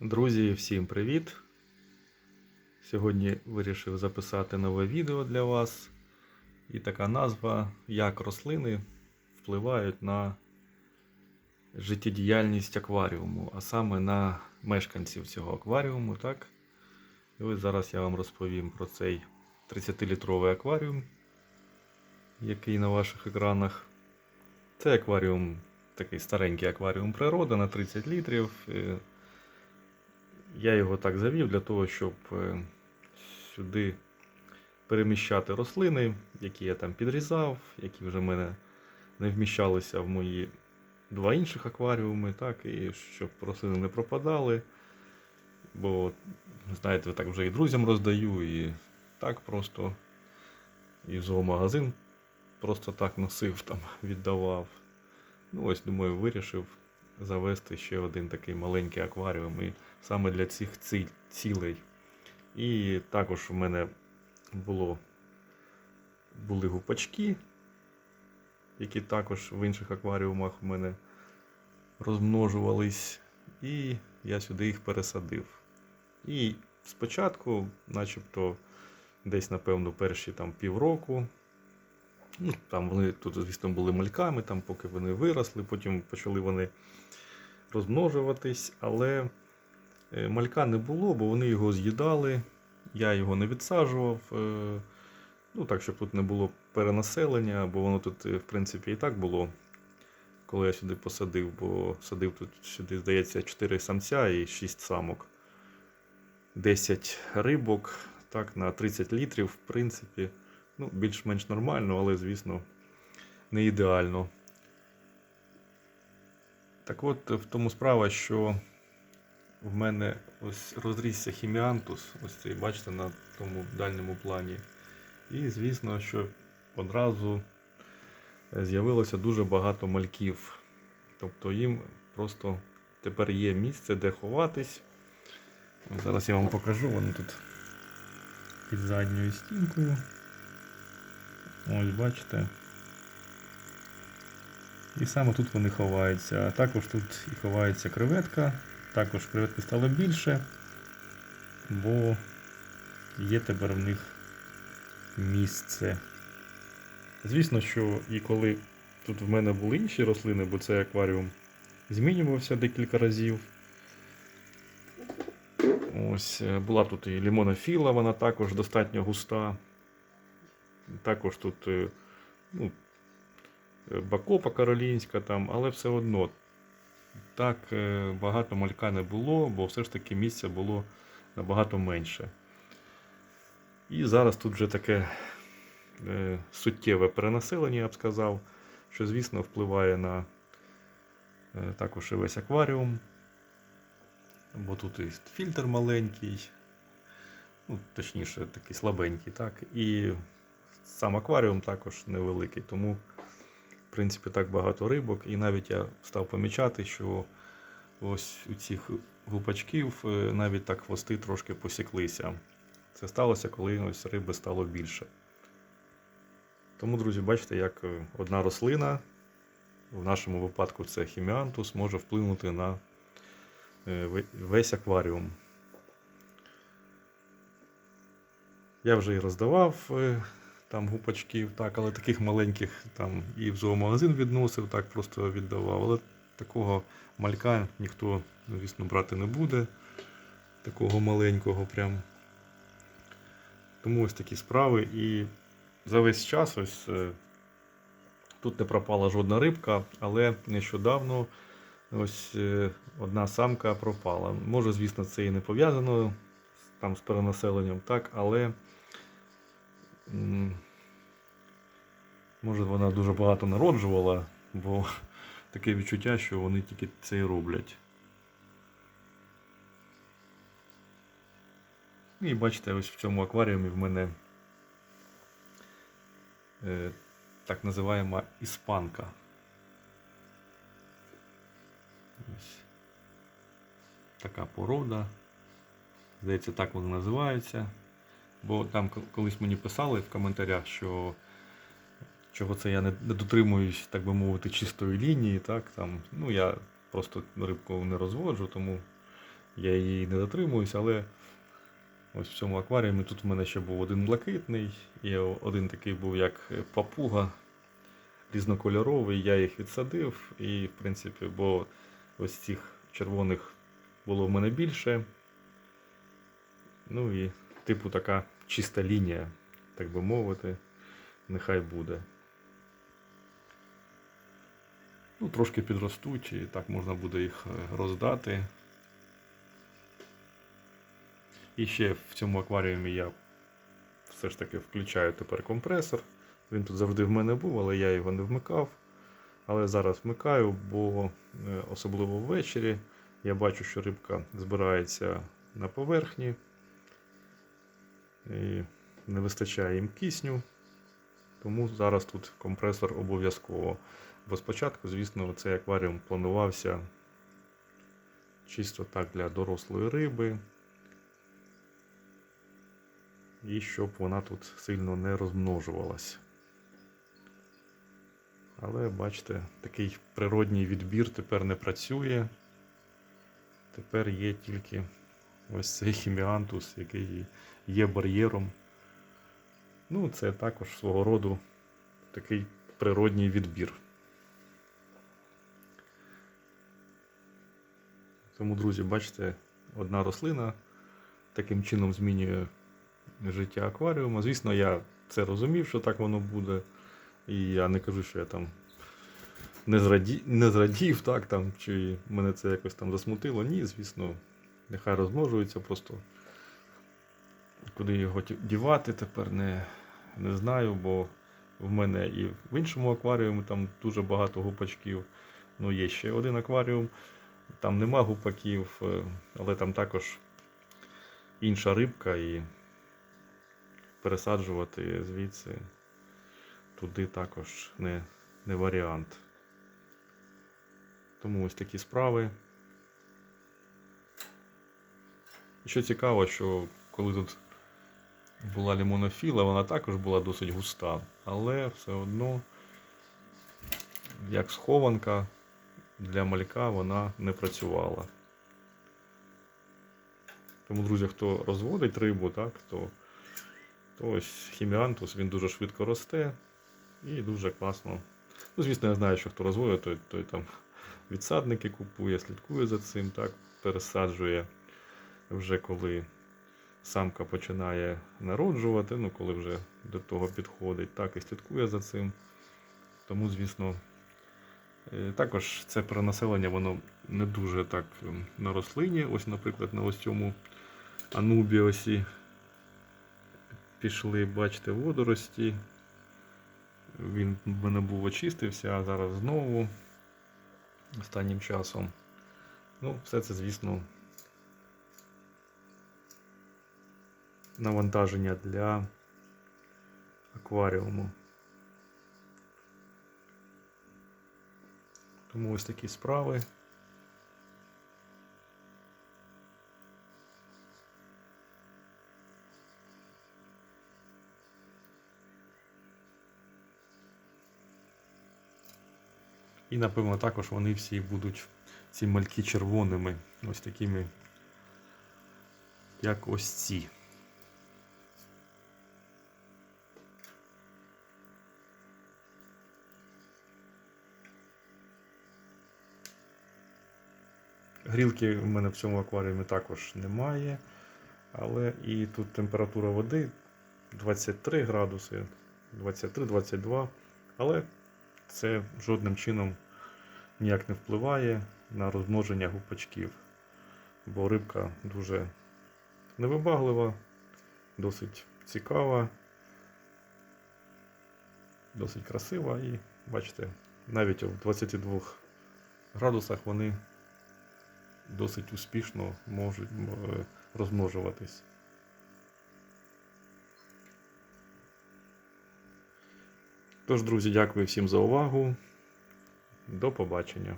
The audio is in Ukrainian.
Друзі, всім привіт! Сьогодні вирішив записати нове відео для вас. І така назва Як рослини впливають на життєдіяльність акваріуму, а саме на мешканців цього акваріуму. Так? І ось зараз я вам розповім про цей 30-літровий акваріум, який на ваших екранах. Це акваріум, такий старенький акваріум природи на 30 літрів. Я його так завів для того, щоб е, сюди переміщати рослини, які я там підрізав, які вже в мене не вміщалися в мої два інших акваріуми, так, і щоб рослини не пропадали. Бо, знаєте, так вже і друзям роздаю, і так просто, і в зоомагазин просто так носив, там, віддавав. Ну, ось, думаю, вирішив завести ще один такий маленький акваріум і саме для цих ці- цілей. І також в мене було, були гупачки, які також в інших акваріумах в мене розмножувались, і я сюди їх пересадив. І спочатку, начебто, десь, напевно, перші там півроку. Ну, там вони тут, звісно, були мальками, там, поки вони виросли, потім почали вони розмножуватись, але е, малька не було, бо вони його з'їдали. Я його не відсаджував. е, Ну, так, щоб тут не було перенаселення, бо воно тут, е, в принципі, і так було, коли я сюди посадив, бо садив тут сюди, здається, 4 самця і 6 самок. 10 рибок, так, на 30 літрів, в принципі, ну, більш-менш нормально, але, звісно, не ідеально. Так от, в тому справа, що в мене ось розрісся хіміантус, ось цей, бачите, на тому дальньому плані. І, звісно, що одразу е, з'явилося дуже багато мальків. Тобто їм просто тепер є місце, де ховатись. Зараз я вам покажу, вони тут під задньою стінкою. Ось бачите. І саме тут вони ховаються. А також тут і ховається креветка. Також креветки стало більше, бо є тепер в них місце. Звісно, що і коли тут в мене були інші рослини, бо цей акваріум змінювався декілька разів. Ось е, була тут і лімонофіла, вона також достатньо густа. Також тут е, ну, е, бакопа каролінська, там, але все одно так е, багато малька не було, бо все ж таки місця було набагато менше. І зараз тут вже таке суттєве перенаселення, я б сказав, що, звісно, впливає на також і весь акваріум. Бо тут і фільтр маленький, ну, точніше, такий слабенький, так. І сам акваріум також невеликий, тому, в принципі, так багато рибок. І навіть я став помічати, що ось у цих гупачків е, навіть так хвости трошки посіклися. Це сталося, коли ось риби стало більше. Тому, друзі, бачите, як е, одна рослина, в нашому випадку це хіміантус, може вплинути на е, весь акваріум. Я вже і роздавав там гупачків, так, але таких маленьких там і в зоомагазин відносив, так просто віддавав. Але такого малька ніхто, звісно, брати не буде. Такого маленького прям. Тому ось такі справи. І за весь час ось е, тут не пропала жодна рибка, але нещодавно ось е, одна самка пропала. Може, звісно, це і не пов'язано там з перенаселенням, так, але може вона дуже багато народжувала, бо таке відчуття, що вони тільки це і роблять. І бачите, ось в цьому акваріумі в мене е, так називаємо іспанка. Ось така порода. Здається, так вони називаються. Бо там колись мені писали в коментарях, що чого це я не, дотримуюсь, так би мовити, чистої лінії. Так, там, ну, я просто рибку не розводжу, тому я її не дотримуюсь, але ось в цьому акваріумі тут в мене ще був один блакитний, і один такий був як папуга різнокольоровий. Я їх відсадив, і, в принципі, бо ось цих червоних було в мене більше. Ну і типу така чиста лінія, так би мовити, нехай буде. Ну, трошки підростуть, і так можна буде їх е, роздати. І ще в цьому акваріумі я все ж таки включаю тепер компресор. Він тут завжди в мене був, але я його не вмикав. Але зараз вмикаю, бо е, особливо ввечері я бачу, що рибка збирається на поверхні. І не вистачає їм кисню. Тому зараз тут компресор обов'язково. Бо спочатку, звісно, цей акваріум планувався чисто так для дорослої риби. І щоб вона тут сильно не розмножувалась. Але бачите, такий природній відбір тепер не працює. Тепер є тільки ось цей хіміантус, який є бар'єром. Ну, це також свого роду такий природній відбір. Тому, друзі, бачите, одна рослина таким чином змінює життя акваріуму. Звісно, я це розумів, що так воно буде. І я не кажу, що я там не, зраді... не зрадів, так, там, чи мене це якось там засмутило. Ні, звісно, нехай розмножується, просто куди його дівати тепер не, не знаю, бо в мене і в іншому акваріумі там дуже багато гупачків. Ну, є ще один акваріум, там нема гупаків, е, але там також інша рибка і пересаджувати звідси туди також не, не варіант. Тому ось такі справи. І Що цікаво, що коли тут була лімонофіла, вона також була досить густа, але все одно, як схованка для малька вона не працювала. Тому, друзі, хто розводить рибу, так, то, то ось хіміантус він дуже швидко росте і дуже класно. Ну, звісно, я знаю, що хто розводить, той, той там відсадники купує, слідкує за цим, так, пересаджує вже коли самка починає народжувати, ну коли вже до того підходить, так і слідкує за цим. Тому, звісно, також це перенаселення, воно не дуже так ем, на рослині. Ось, наприклад, на ось цьому анубіосі пішли, бачите, водорості. Він мене був очистився, а зараз знову останнім часом. Ну, все це, звісно, навантаження для акваріуму. Тому ось такі справи. І, напевно, також вони всі будуть, ці мальки червоними, ось такими, як ось ці. Грілки в мене в цьому акваріумі також немає. Але і тут температура води 23 градуси, 23-22. Але це жодним чином ніяк не впливає на розмноження гупачків. Бо рибка дуже невибаглива, досить цікава, досить красива і бачите, навіть в 22 градусах вони досить успішно можуть е, розмножуватись. Тож, друзі, дякую всім за увагу. До побачення.